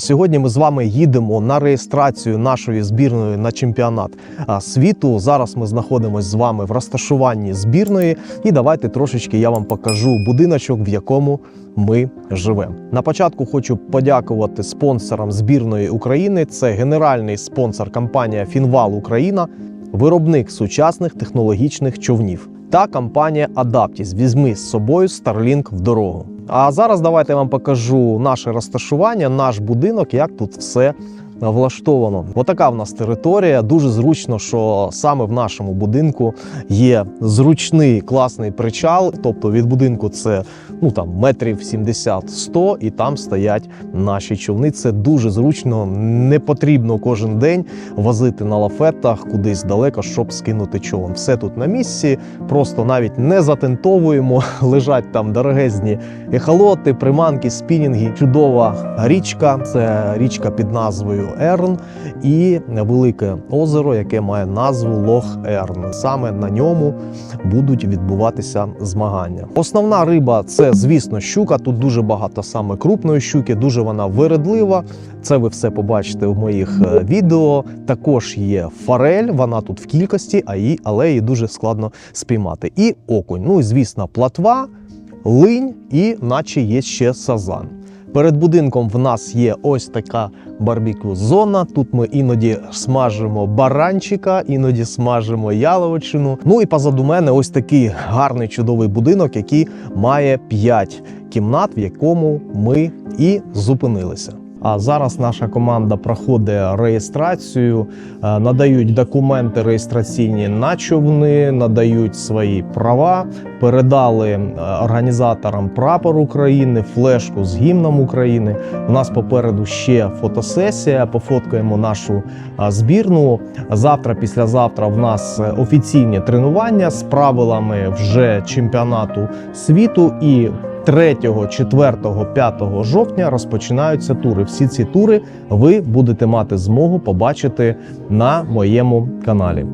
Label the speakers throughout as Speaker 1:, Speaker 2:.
Speaker 1: Сьогодні ми з вами їдемо на реєстрацію нашої збірної на чемпіонат світу. Зараз ми знаходимося з вами в розташуванні збірної, і давайте трошечки я вам покажу будиночок, в якому ми живемо. На початку хочу подякувати спонсорам збірної України. Це генеральний спонсор компанія Фінвал Україна, виробник сучасних технологічних човнів та компанія Adaptis. Візьми з собою Starlink в дорогу. А зараз давайте я вам покажу наше розташування, наш будинок, як тут все влаштовано. Отака в нас територія. Дуже зручно, що саме в нашому будинку є зручний класний причал. Тобто від будинку це ну там метрів 70-100, і там стоять наші човни. Це дуже зручно. Не потрібно кожен день возити на лафетах кудись далеко, щоб скинути човен. Все тут на місці. Просто навіть не затентовуємо. Лежать там дорогезні ехолоти, приманки, спінінги. Чудова річка. Це річка під назвою Ерн і велике озеро, яке має назву Лох Ерн. Саме на ньому будуть відбуватися змагання. Основна риба це, звісно, щука. Тут дуже багато саме крупної щуки, дуже вона виредлива. Це ви все побачите в моїх е, відео. Також є форель, вона тут в кількості, а її, але її дуже складно спіймати. І окунь. Ну звісно, платва, линь і наче є ще сазан. Перед будинком в нас є ось така барбекю зона. Тут ми іноді смажимо баранчика, іноді смажимо яловичину. Ну і позаду мене ось такий гарний чудовий будинок, який має 5 кімнат, в якому ми і зупинилися. А зараз наша команда проходить реєстрацію, е, надають документи реєстраційні на човни, надають свої права, передали е, організаторам прапор України, флешку з гімном України. У нас попереду ще фотосесія. Пофоткаємо нашу е, збірну. Завтра, післязавтра, в нас офіційні тренування з правилами вже чемпіонату світу і. 3, 4, 5 жовтня розпочинаються тури. Всі ці тури ви будете мати змогу побачити на моєму каналі.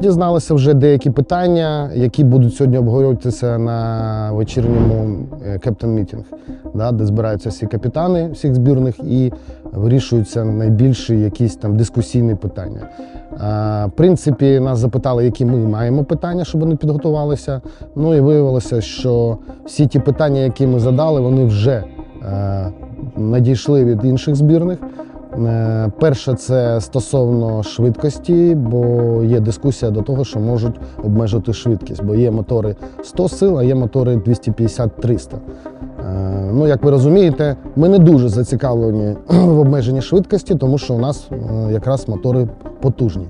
Speaker 2: Дізналися вже деякі питання, які будуть сьогодні обговорюватися на вечірньому кептен мітінг, да, де збираються всі капітани всіх збірних і вирішуються найбільші якісь там дискусійні питання. В принципі, нас запитали, які ми маємо питання, щоб вони підготувалися. Ну і виявилося, що всі ті питання, які ми задали, вони вже е, надійшли від інших збірних. Е, Перше, це стосовно швидкості, бо є дискусія до того, що можуть обмежити швидкість, бо є мотори 100 сил, а є мотори 250-300. Е, Ну, як ви розумієте, ми не дуже зацікавлені в обмеженні швидкості, тому що у нас е, якраз мотори потужні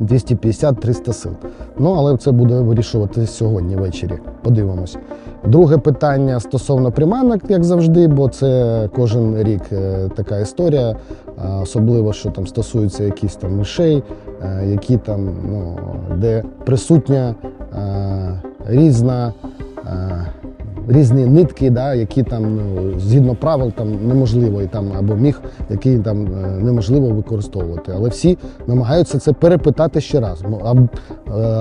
Speaker 2: 250-300 сил. Ну, але це буде вирішувати сьогодні ввечері. Подивимось. Друге питання стосовно приманок, як завжди, бо це кожен рік е, така історія, особливо що там стосується якихось там мишей, е, які там, ну, де присутня е, різна. е, Різні нитки, да, які там ну, згідно правил там неможливо і там або міг, який там е, неможливо використовувати. Але всі намагаються це перепитати ще раз, а е,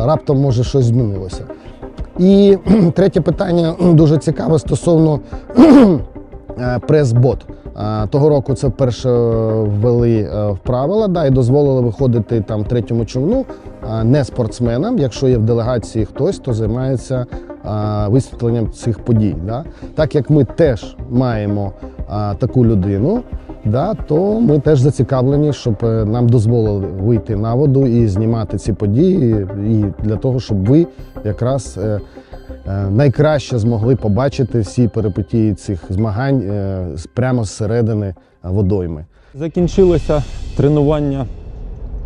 Speaker 2: раптом може щось змінилося. І третє питання дуже цікаве стосовно е, прес-бот. Е, Того року це вперше ввели е, в правила да, і дозволили виходити там третьому човну не спортсменам, якщо є в делегації хтось, хто займається висвітленням цих подій. Да. Так як ми теж маємо таку людину, да, то ми теж зацікавлені, щоб е, нам дозволили вийти на воду і знімати ці події, і для того, щоб ви якраз е, е, найкраще змогли побачити всі перипетії цих змагань прямо зсередини водойми.
Speaker 3: Закінчилося тренування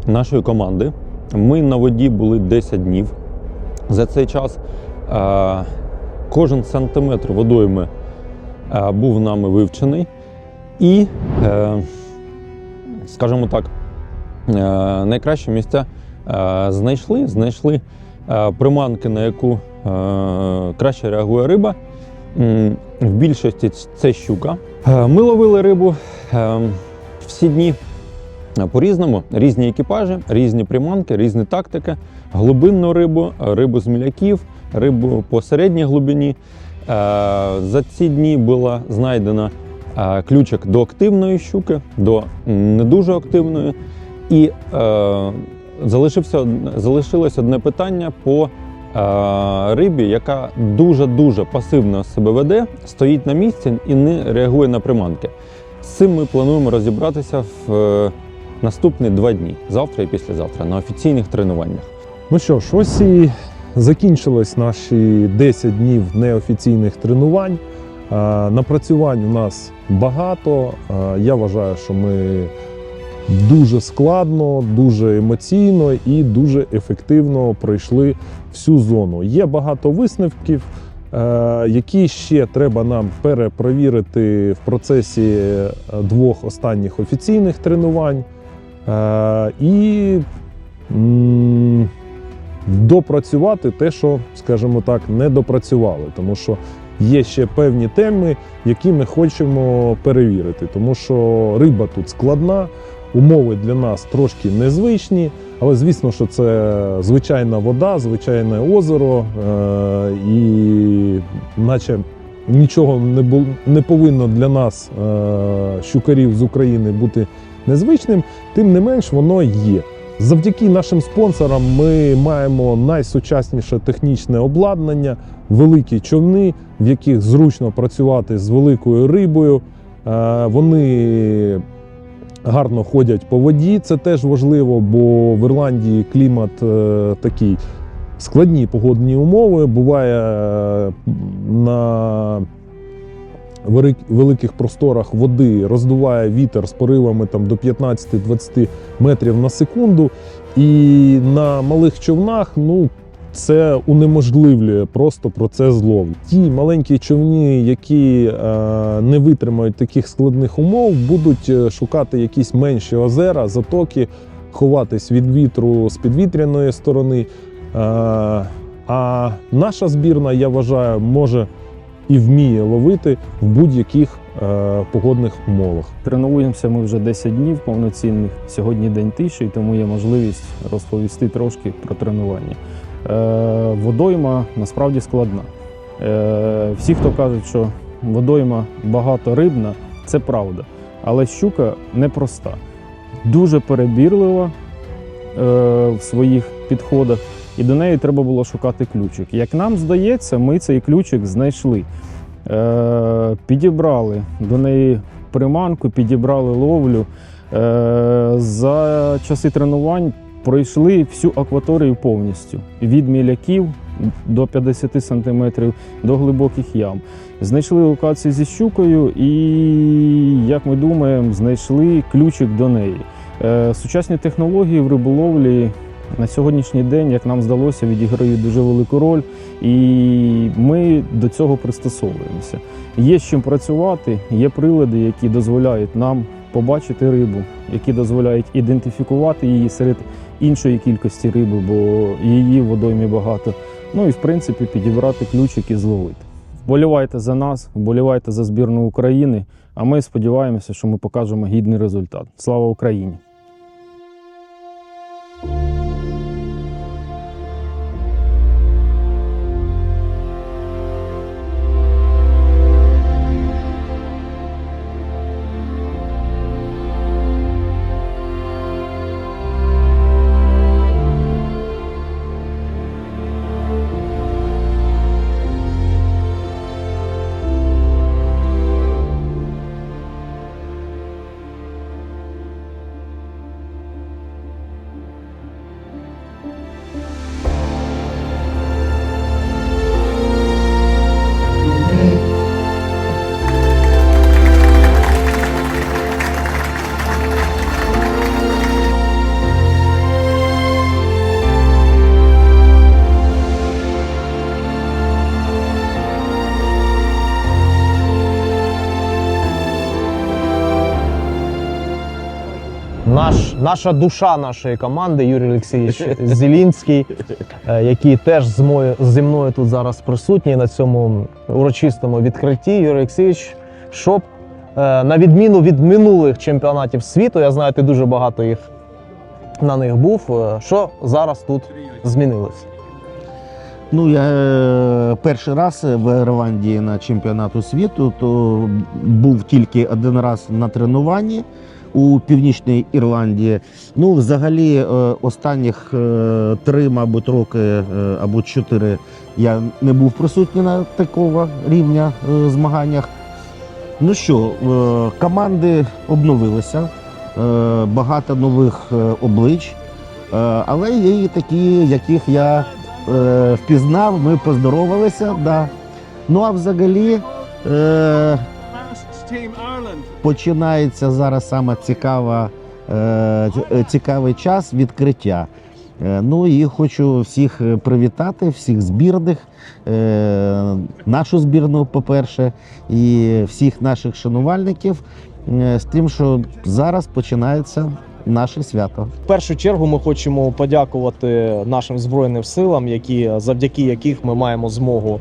Speaker 3: нашої команди. Ми на воді були 10 днів. За цей час кожен сантиметр водойми був нами вивчений. І, е, скажімо так, е, найкращі місця е, знайшли, знайшли приманки, на яку краще реагує риба. В більшості це щука. Ми ловили рибу всі дні по-різному, різні екіпажі, різні приманки, різні тактики, глибинну рибу, рибу з міляків, рибу по середній глибині. За ці дні була знайдена ключик до активної щуки, до не дуже активної. І е, залишилось одне питання по е, рибі, яка дуже-дуже пасивно себе веде, стоїть на місці і не реагує на приманки. З цим ми плануємо розібратися в е, наступні два дні, завтра і післязавтра, на офіційних тренуваннях.
Speaker 4: Ну що ж, ось і закінчились наші 10 днів неофіційних тренувань. Е, Напрацювань у нас багато. Е, Я вважаю, що ми дуже складно, дуже емоційно і дуже ефективно пройшли всю зону. Є багато висновків, е, які ще треба нам перепровірити в процесі двох останніх офіційних тренувань. І допрацювати те, що, скажімо так, не допрацювали, тому що є ще певні теми, які ми хочемо перевірити, тому що риба тут складна, умови для нас трошки незвичні, але звісно, що це звичайна вода, звичайне озеро, е- і наче нічого не, бу- не повинно для нас, е- щукарів з України, бути незвичним, тим не менш воно є. Завдяки нашим спонсорам ми маємо найсучасніше технічне обладнання, великі човни, в яких зручно працювати з великою рибою. Е, Вони гарно ходять по воді. Це теж важливо, бо в Ірландії клімат е, такий складні погодні умови. Буває е, на великих просторах води роздуває вітер з поривами там, до 15-20 метрів на секунду. І на малих човнах ну, це унеможливлює просто процес злову. Ті маленькі човні, які е, не витримають таких складних умов, будуть е, шукати якісь менші озера, затоки, ховатись від вітру з підвітряної сторони. Е, а наша збірна, я вважаю, може і вміє ловити в будь-яких е, погодних умовах.
Speaker 5: Тренуємося ми вже 10 днів повноцінних. Сьогодні день тиші, тому є можливість розповісти трошки про тренування. Е, водойма насправді складна. Е, всі, хто кажуть, що водойма багато рибна, це правда. Але щука непроста, дуже перебірлива е, в своїх підходах, і до неї треба було шукати ключик. Як нам здається, ми цей ключик знайшли. Е, підібрали до неї приманку, підібрали ловлю. Е, за часи тренувань пройшли всю акваторію повністю від міляків до 50 сантиметрів до глибоких ям. Знайшли локацію зі щукою і, як ми думаємо, знайшли ключик до неї. Е, Сучасні технології в риболовлі на сьогоднішній день, як нам здалося, відіграють дуже велику роль, і ми до цього пристосовуємося. Є з чим працювати, є прилади, які дозволяють нам побачити рибу, які дозволяють ідентифікувати її серед іншої кількості риби, бо її в водоймі багато. Ну і в принципі підібрати ключик і зловити. Вболівайте за нас, вболівайте за збірну України. А ми сподіваємося, що ми покажемо гідний результат. Слава Україні!
Speaker 1: Наша душа нашої команди Юрій Олексійович Зелінський, е, який теж зі мною тут зараз присутній на цьому урочистому відкритті. Юрій Олексійович, щоб е, на відміну від минулих чемпіонатів світу, я знаю, ти дуже багато їх на них був. е, Що зараз тут змінилось?
Speaker 6: Ну, я перший раз в Ірландії на чемпіонату світу, то був тільки один раз на тренуванні у Північній Ірландії. Ну, взагалі, е, останніх е, три, мабуть, роки е, або чотири я не був присутній на такого рівня змаганнях. Ну що, команди обновилися, багато нових облич, але є і такі, яких я впізнав, ми поздоровалися. Да. Ну а взагалі починається зараз саме цікава, е, цікавий час відкриття. Е, Ну і хочу всіх е, привітати, всіх збірних, е, нашу збірну, по-перше, і всіх наших шанувальників е, з тим, що зараз починається наше свято.
Speaker 1: В першу чергу ми хочемо подякувати нашим збройним силам, які завдяки яких ми маємо змогу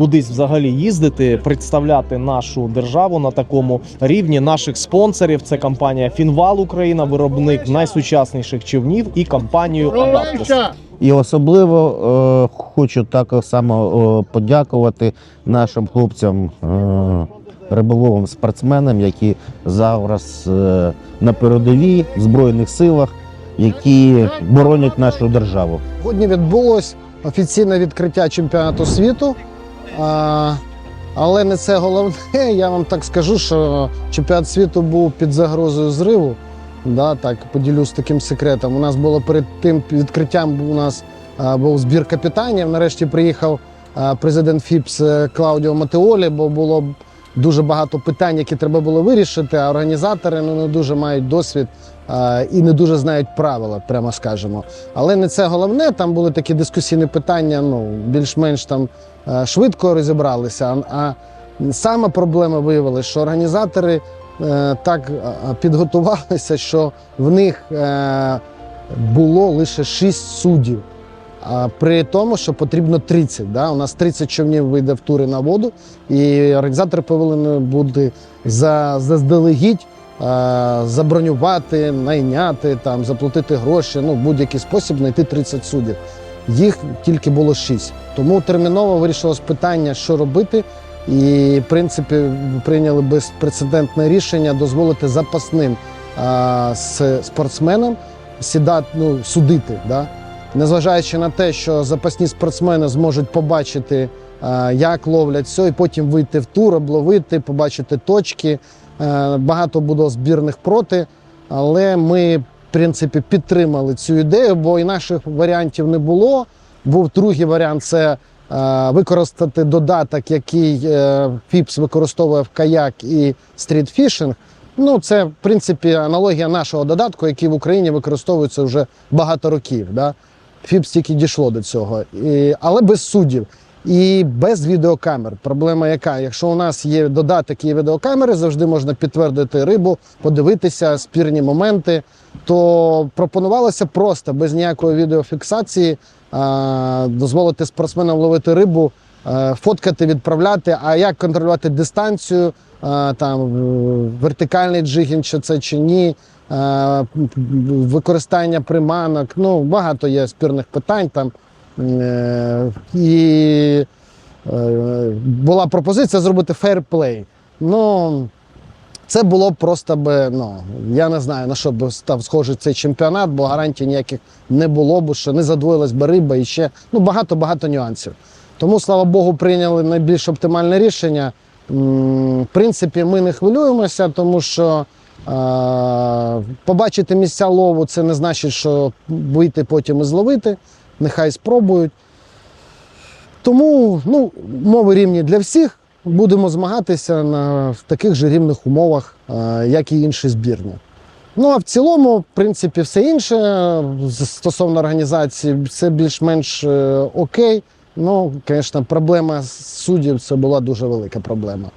Speaker 1: кудись взагалі їздити, представляти нашу державу на такому рівні. Наших спонсорів це компанія Фінвал Україна, виробник найсучасніших човнів, і компанію Адаптус.
Speaker 6: І особливо е, хочу так само е, подякувати нашим хлопцям, е, риболовим спортсменам, які зараз е, на передовій в Збройних силах, які боронять нашу державу.
Speaker 2: Сьогодні відбулось офіційне відкриття чемпіонату світу. Але не це головне. Я вам так скажу, що чемпіонат світу був під загрозою зриву. Да, так, поділюсь таким секретом. У нас було перед тим відкриттям у нас був збір капітанів. Нарешті приїхав президент ФІПС е, Клаудіо Матеолі, бо було дуже багато питань, які треба було вирішити. А організатори ну, не дуже мають досвід а, і не дуже знають правила, прямо скажемо. Але не це головне. Там були такі дискусійні питання, ну більш-менш там е, швидко розібралися. А а саме проблема виявилася, що організатори е, так е, підготувалися, що в них е, було лише 6 суддів. При тому, що потрібно 30. Да? У нас 30 човнів вийде в тури на воду, і організатори повинні бути за, заздалегідь забронювати, найняти, там, заплатити гроші, ну, будь-який спосіб знайти 30 суддів. Їх тільки було 6. Тому терміново вирішилось питання, що робити. І, в принципі, прийняли безпрецедентне рішення дозволити запасним а, с- спортсменам сідати, ну, судити. Да? Незважаючи на те, що запасні спортсмени зможуть побачити, як ловлять все, і потім вийти в тур, обловити, побачити точки. Е, Багато було збірних проти, але ми, в принципі, підтримали цю ідею, бо інакших варіантів не було. Був другий варіант це е, використати додаток, який е, ФІПС використовує в каяк і стрітфішинг. Ну, це, в принципі, аналогія нашого додатку, який в Україні використовується вже багато років. Да? ФІПС тільки дійшло до цього. І, але без суддів. І без відеокамер. Проблема яка? Якщо у нас є додаток і відеокамери, завжди можна підтвердити рибу, подивитися спірні моменти. То пропонувалося просто без ніякої відеофіксації а, дозволити спортсменам ловити рибу, а, фоткати, відправляти. А як контролювати дистанцію, там вертикальний джигінг, чи це чи ні, використання приманок. Ну багато є спірних питань там. Е, І е, була пропозиція зробити фейрплей. Ну, це було б просто би, ну, я не знаю, на що б став схожий цей чемпіонат, бо гарантій ніяких не було б, що не задвоїлась би риба і ще ну, багато-багато нюансів. Тому, слава Богу, прийняли найбільш оптимальне рішення. В принципі, ми не хвилюємося, тому що е, побачити місця лову це не значить, що вийти потім і зловити. Нехай спробують. Тому ну, умови рівні для всіх. Будемо змагатися на в таких же рівних умовах, е, як і інші збірні. Ну а в цілому, в принципі, все інше стосовно організації, це більш-менш е, окей. Ну, звісно, проблема суддів це була дуже велика проблема.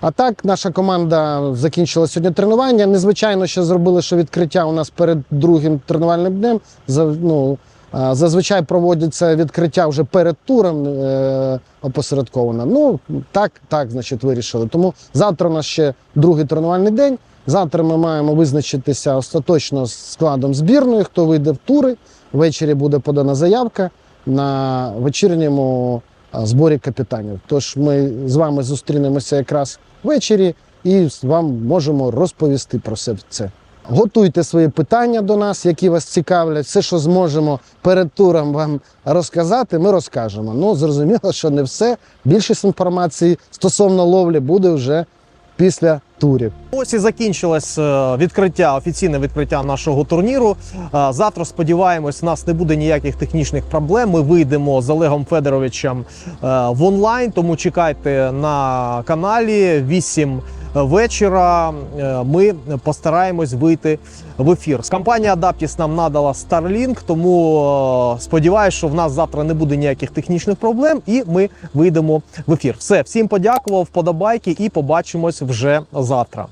Speaker 2: А так, наша команда закінчила сьогодні тренування. Незвичайно ще зробили, що відкриття у нас перед другим тренувальним днем. Ну, Зазвичай проводяться відкриття вже перед туром е, опосередковано. Ну, так, так, значить, вирішили. Тому завтра у нас ще другий тренувальний день. Завтра ми маємо визначитися остаточно з складом збірної, хто вийде в тури. Ввечері буде подана заявка на вечірньому зборі капітанів. Тож ми з вами зустрінемося якраз ввечері і вам можемо розповісти про все це. Готуйте свої питання до нас, які вас цікавлять. Все, що зможемо перед туром вам розказати, ми розкажемо. Ну, зрозуміло, що не все. Більшість інформації стосовно ловлі буде вже після турів.
Speaker 1: Ось і закінчилось е, відкриття, офіційне відкриття нашого турніру. Е, Завтра, сподіваємось, у нас не буде ніяких технічних проблем. Ми вийдемо з Олегом Федоровичем е, в онлайн, тому чекайте на каналі 8 вечора. Е, Ми постараємось вийти в ефір. Компанія Adaptis нам надала Starlink, тому е, сподіваюся, що в нас завтра не буде ніяких технічних проблем, і ми вийдемо в ефір. Все, всім подякував, вподобайки і побачимось вже завтра.